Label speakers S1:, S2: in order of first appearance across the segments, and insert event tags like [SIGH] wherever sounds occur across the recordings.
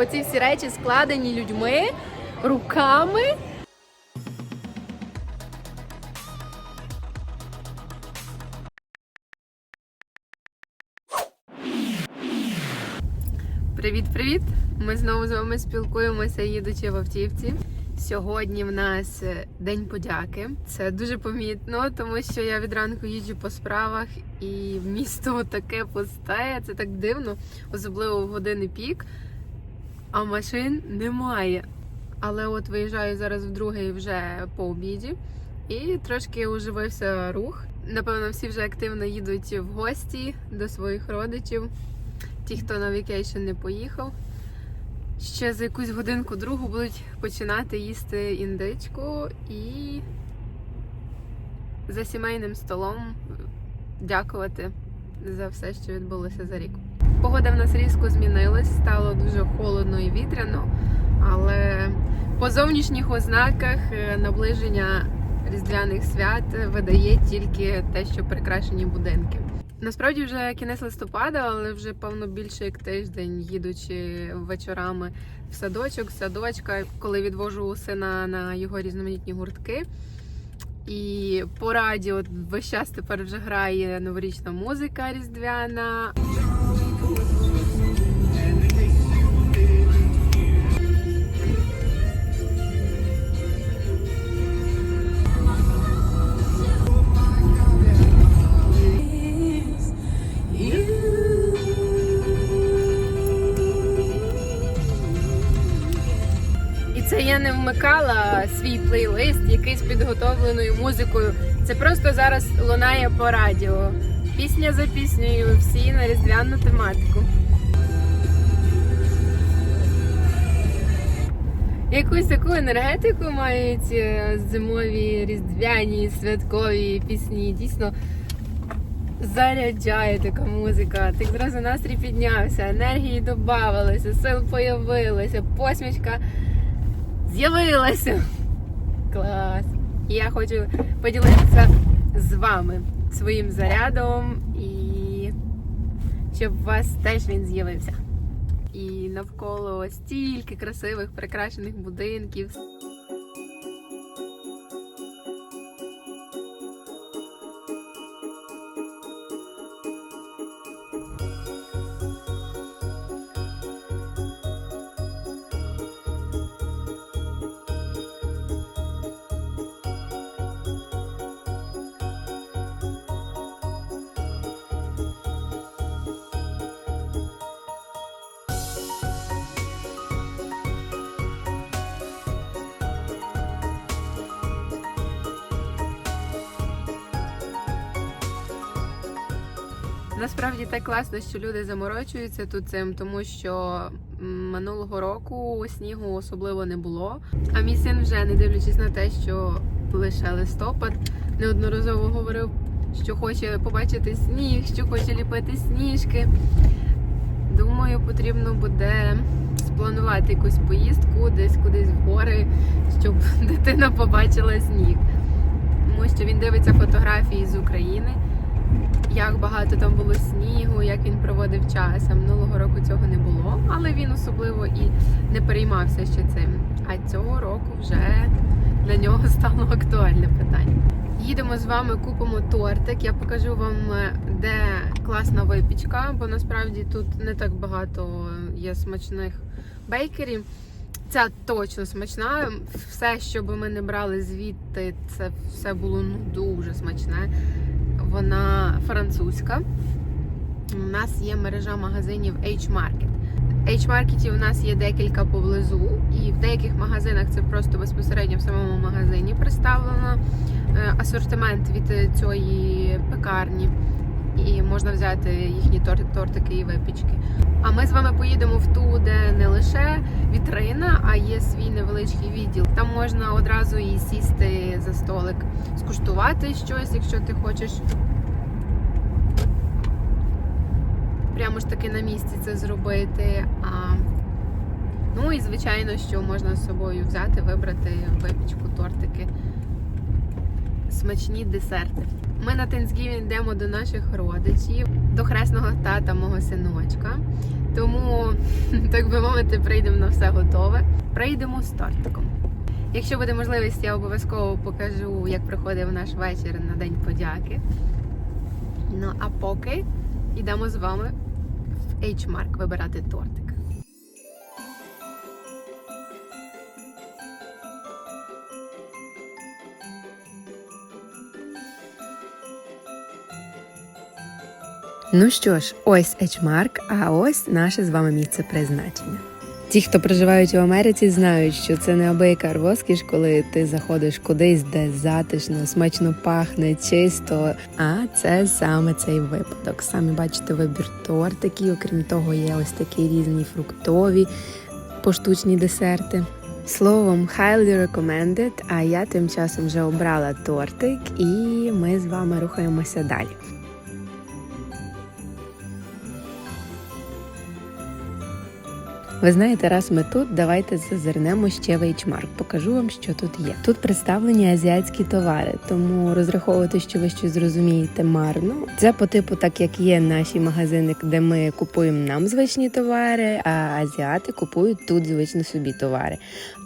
S1: Оці всі речі складені людьми, руками. Привіт-привіт! Ми знову з вами спілкуємося, їдучи в автівці. Сьогодні в нас е, День подяки. Це дуже помітно, тому що я від ранку їжджу по справах і місто [LAUGHS] таке пусте. Це так дивно, особливо в години пік, а машин немає. Але от виїжджаю зараз в другий вже по обіді, і трошки оживився рух. Напевно, всі вже активно їдуть в гості до своїх родичів. Ті, хто на вікейшн не поїхав. Ще за якусь годинку другу будуть починати їсти індичку і за сімейним столом дякувати за все, що відбулося за рік. Погода в нас різко змінилась, стало дуже холодно і вітряно, але по зовнішніх ознаках е, наближення різдвяних свят видає тільки те, що прикрашені будинки. Насправді вже кінець листопада, але вже певно більше як тиждень, їдучи вечорами в садочок, садочка, коли відвожу сина на його різноманітні гуртки. І по радіо весь час тепер вже грає новорічна музика різдвяна. Це я не вмикала свій плейлист якийсь підготовленою музикою. Це просто зараз лунає по радіо. Пісня за піснею, всі на різдвяну тематику. Якусь таку енергетику мають е, зимові різдвяні святкові пісні. Дійсно заряджає така музика. Так зразу настрій піднявся, енергії додавалося, сил появилося, посмішка з'явилася. Клас! І я хочу поділитися з вами своїм зарядом і щоб у вас теж він з'явився. І навколо стільки красивих, прикрашених будинків. Насправді так класно, що люди заморочуються тут цим, тому що минулого року снігу особливо не було. А мій син вже не дивлячись на те, що лише листопад, неодноразово говорив, що хоче побачити сніг, що хоче ліпити сніжки. Думаю, потрібно буде спланувати якусь поїздку десь кудись в гори, щоб [LAUGHS] дитина побачила сніг. Тому що він дивиться фотографії з України як багато там було снігу, як він проводив час. А минулого року цього не було, але він особливо і не переймався ще цим. А цього року вже для нього [LAUGHS] стало актуальне питання. Їдемо з вами, купимо тортик. Я покажу вам, де класна випічка, бо насправді тут не так багато є смачних бейкерів. Ця точно смачна. Все, що би ми не брали звідти, це все було ну дуже смачне. Вона французька. У нас є мережа магазинів H-Market. H-Market у нас є декілька поблизу, і в деяких магазинах це просто безпосередньо в самому магазині представлено е, асортимент від цієї пекарні. І можна взяти їхні тор- тортики і випічки. А ми з вами поїдемо в ту, де не лише вітрина, а є свій невеличкий відділ. Там можна одразу і сісти за столик, скуштувати щось, якщо ти хочеш. Прямо ж таки на місці це зробити. А, ну і звичайно, що можна з собою взяти, вибрати випічку, тортики, смачні десерти.
S2: Ми на Thanksgiving йдемо до наших родичів, до хресного тата мого синочка. Тому, [LAUGHS] так би мовити, прийдемо на все готове. Прийдемо з тортиком. Якщо буде можливість, я обов'язково покажу, як проходив наш вечір на День подяки. Ну а поки йдемо з вами в H-Mark вибирати тортик. Ну що ж, ось H-Mark, а ось наше з вами місце призначення. Ті, хто проживають у Америці, знають, що це неабияка розкіш, коли ти заходиш кудись, де затишно, смачно пахне, чисто. А це саме цей випадок. Самі бачите вибір тортиків. Окрім того, є ось такі різні фруктові поштучні десерти. Словом, highly recommended, а я тим часом вже обрала тортик, і ми з вами рухаємося далі. Ви знаєте, раз ми тут, давайте зазирнемо ще в H-Mark. Покажу вам, що тут є. Тут представлені азіатські товари, тому розраховувати, що ви щось зрозумієте марно. Це по типу, так як є наші магазини, де ми купуємо нам звичні товари, а азіати купують тут звично собі товари.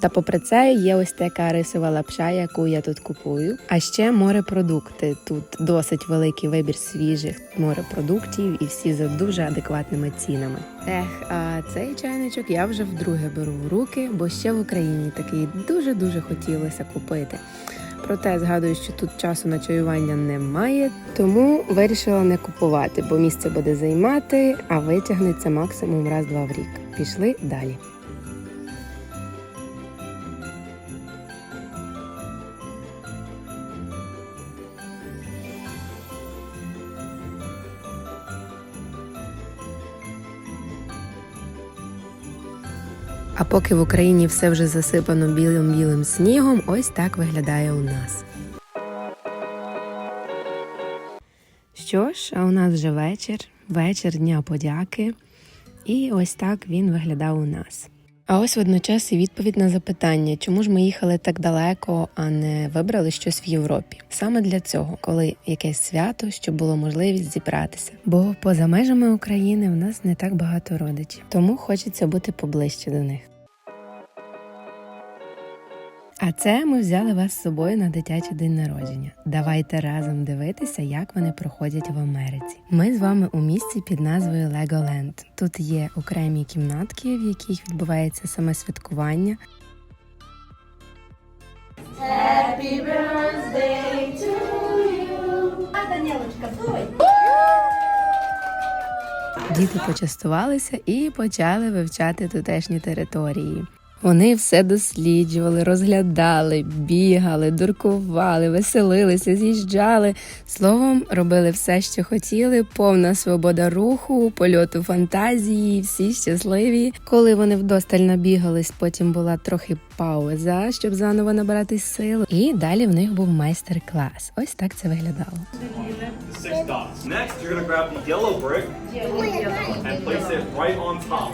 S2: Та попри це є ось така рисова лапша, яку я тут купую. А ще морепродукти. Тут досить великий вибір свіжих морепродуктів і всі за дуже адекватними цінами. Ех, а цей чайничок я вже вдруге беру в руки, бо ще в Україні такий дуже дуже хотілося купити. Проте згадую, що тут часу на чаювання немає, тому вирішила не купувати, бо місце буде займати, а витягнеться максимум раз-два в рік. Пішли далі. А поки в Україні все вже засипано білим білим снігом, ось так виглядає у нас. Що ж, а у нас вже вечір, вечір Дня подяки. І ось так він виглядав у нас. А ось водночас і відповідь на запитання, чому ж ми їхали так далеко, а не вибрали щось в Європі. Саме для цього, коли якесь свято, щоб було можливість зібратися. Бо поза межами України в нас не так багато родичів, тому хочеться бути поближче до них. А це ми взяли вас з собою на дитячий день народження. Давайте разом дивитися, як вони проходять в Америці. Ми з вами у місці під назвою Legoland. Тут є окремі кімнатки, в яких відбувається саме святкування.
S3: Данілочка, дуй.
S2: Діти почастувалися і почали вивчати тутешні території. Вони все досліджували, розглядали, бігали, дуркували, веселилися, з'їжджали. Словом, робили все, що хотіли, повна свобода руху, польоту фантазії, всі щасливі. Коли вони вдосталь набігались, потім була трохи пауза, щоб заново набрати сил. І далі в них був майстер-клас. Ось так це виглядало.
S4: six dots. Next, you're gonna grab the yellow brick and place it right on top.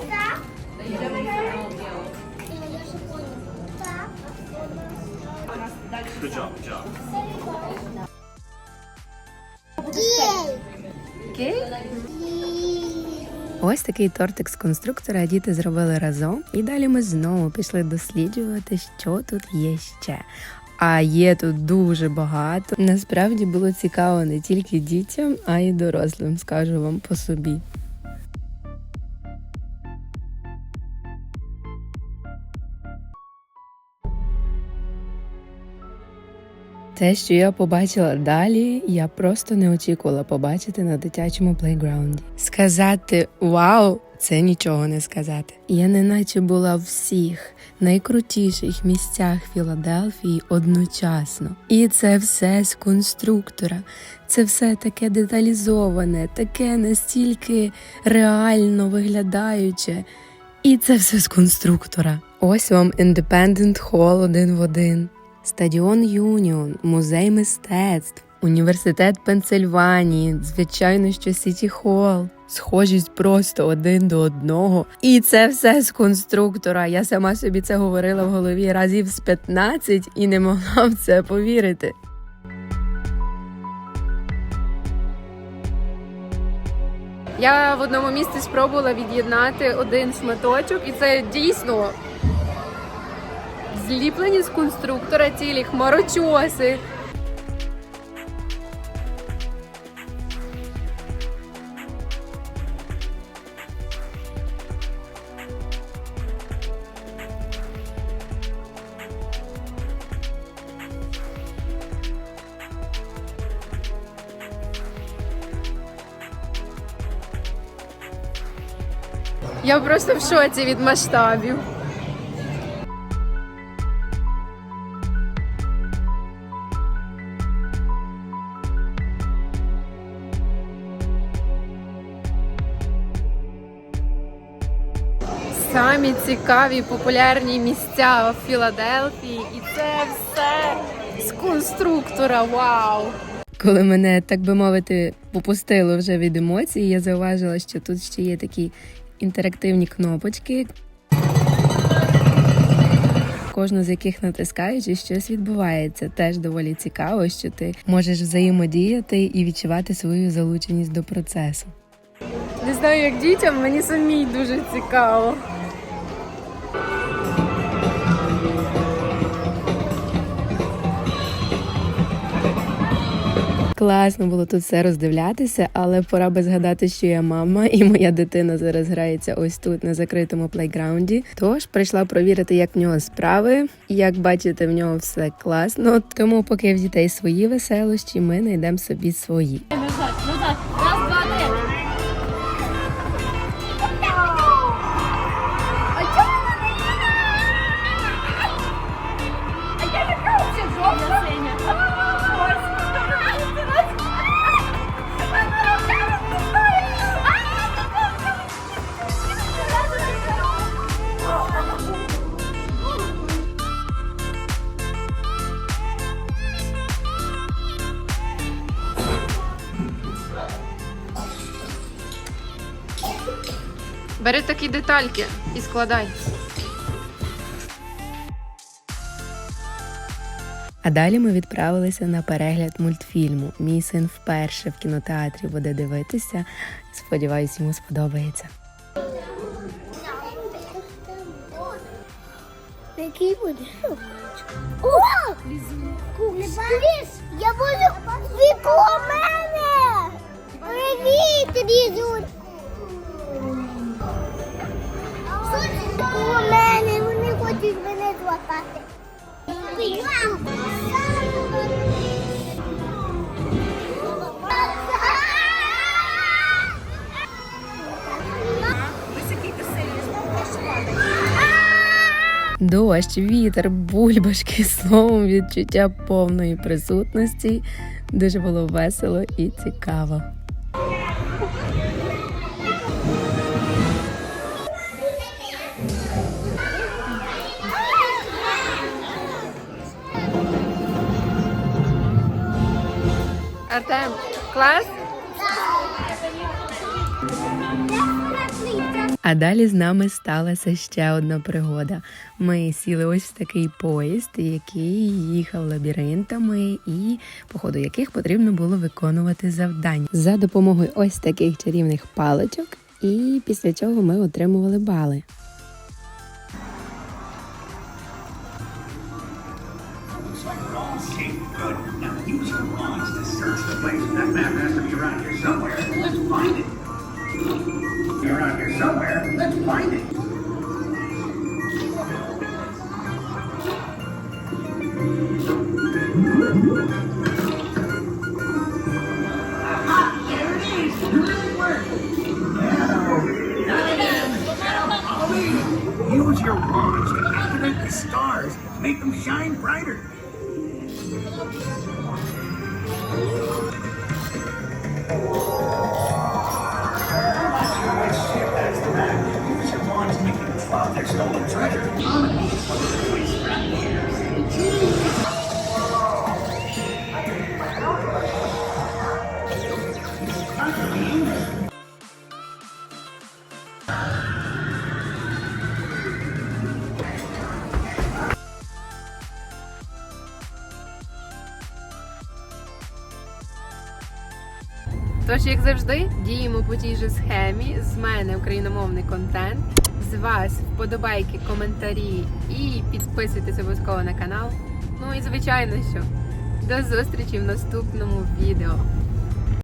S4: Good job, good job.
S2: Ось такий тортик з конструктора діти зробили разом, і далі ми знову пішли досліджувати, що тут є ще. А є тут дуже багато. Насправді було цікаво не тільки дітям, а й дорослим, скажу вам по собі. Те, що я побачила далі, я просто не очікувала побачити на дитячому плейграунді. Сказати вау, це нічого не сказати. Я неначе була в всіх найкрутіших місцях Філадельфії одночасно. І це все з конструктора. Це все таке деталізоване, таке настільки реально виглядаюче. І це все з конструктора. Ось вам Independent Hall один в один стадіон Юніон, музей мистецтв, університет Пенсильванії, звичайно, що Сіті Холл. Схожість просто один до одного, і це все з конструктора. Я сама собі це говорила в голові разів з 15 і не могла в це повірити. Я в одному місці спробувала від'єднати один шматочок, і це дійсно зліплені з конструктора цілі хмарочоси. Я просто в шоці від масштабів. Цікаві популярні місця в Філадельфії, і це все з конструктора. Вау! Коли мене, так би мовити, попустило вже від емоцій, я зауважила, що тут ще є такі інтерактивні кнопочки, кожну з яких натискаючи, щось відбувається. Теж доволі цікаво, що ти можеш взаємодіяти і відчувати свою залученість до процесу. Не знаю, як дітям, мені самій дуже цікаво. Класно було тут все роздивлятися, але пора би згадати, що я мама, і моя дитина зараз грається ось тут на закритому плейграунді. Тож прийшла провірити, як в нього справи. Як бачите, в нього все класно. Тому, поки в дітей свої веселощі, ми знайдемо собі свої.
S3: Назад, назад.
S2: Такі детальки і складай. А далі ми відправилися на перегляд мультфільму. Мій син вперше в кінотеатрі буде дивитися. Сподіваюсь, йому сподобається.
S3: Який буде? О! Ліс! Я буду віколо мене! Привіт, Різуль! Вони мене злапати.
S2: Дощ, вітер, бульбашки, [LAUGHS] словом, відчуття повної присутності. Дуже було весело і цікаво. Артем, клас? А далі з нами сталася ще одна пригода. Ми сіли ось в такий поїзд, який їхав лабіринтами, і по ходу яких потрібно було виконувати завдання за допомогою ось таких чарівних паличок. І після чого ми отримували бали.
S5: Your wands to activate the stars. Make them shine brighter. Ship the? Use your wands to make drop their stolen treasure.
S1: Тож, як завжди, діємо по тій же схемі. З мене україномовний контент, з вас вподобайки, коментарі і підписуйтесь обов'язково на канал. Ну і звичайно, що до зустрічі в наступному відео.